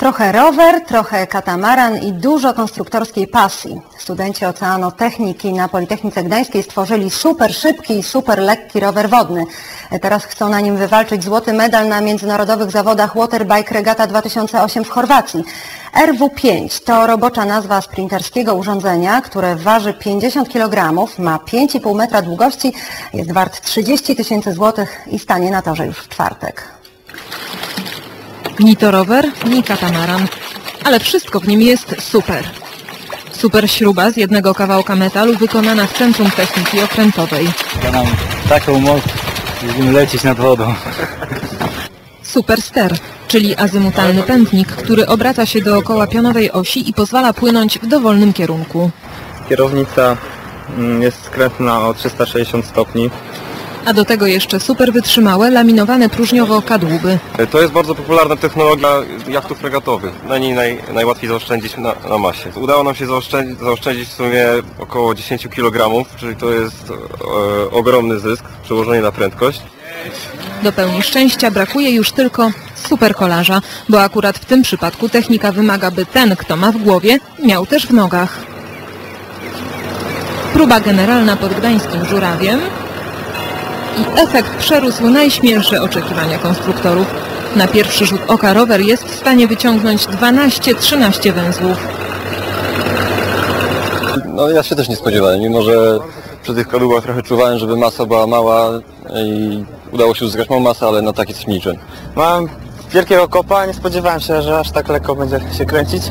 Trochę rower, trochę katamaran i dużo konstruktorskiej pasji. Studenci oceanotechniki na Politechnice Gdańskiej stworzyli super szybki i super lekki rower wodny. Teraz chcą na nim wywalczyć złoty medal na międzynarodowych zawodach Waterbike Regata 2008 w Chorwacji. RW5 to robocza nazwa sprinterskiego urządzenia, które waży 50 kg, ma 5,5 metra długości, jest wart 30 tysięcy złotych i stanie na torze już w czwartek. Ni to rower, ni katamaran, ale wszystko w nim jest super. Super śruba z jednego kawałka metalu wykonana w Centrum Techniki Okrętowej. Ja mam taką moc, będziemy lecieć nad wodą. Super ster, czyli azymutalny pętnik, który obraca się dookoła pionowej osi i pozwala płynąć w dowolnym kierunku. Kierownica mm, jest skrętna o 360 stopni. A do tego jeszcze super wytrzymałe, laminowane próżniowo kadłuby. To jest bardzo popularna technologia jachtów fregatowych. Na niej naj, najłatwiej zaoszczędzić na, na masie. Udało nam się zaoszczędzić, zaoszczędzić w sumie około 10 kg, czyli to jest e, ogromny zysk przełożony na prędkość. Do pełni szczęścia brakuje już tylko superkolarza, bo akurat w tym przypadku technika wymaga, by ten, kto ma w głowie, miał też w nogach. Próba generalna pod gdańskim żurawiem i efekt przerósł najśmielsze oczekiwania konstruktorów. Na pierwszy rzut oka rower jest w stanie wyciągnąć 12-13 węzłów. No ja się też nie spodziewałem, mimo że przy tych kadłubach trochę czuwałem, żeby masa była mała i udało się uzyskać małą masę, ale na takie coś liczyłem. Mam wielkiego kopa, nie spodziewałem się, że aż tak lekko będzie się kręcić.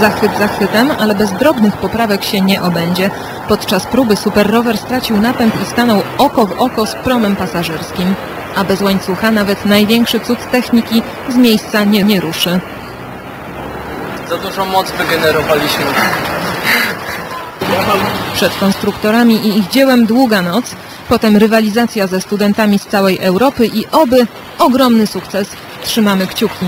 Zachwyt zachwytem, ale bez drobnych poprawek się nie obędzie. Podczas próby Super Rower stracił napęd i stanął oko w oko z promem pasażerskim. A bez łańcucha nawet największy cud techniki z miejsca nie, nie ruszy. Za dużą moc wygenerowaliśmy. Przed konstruktorami i ich dziełem długa noc, potem rywalizacja ze studentami z całej Europy i oby ogromny sukces. Trzymamy kciuki.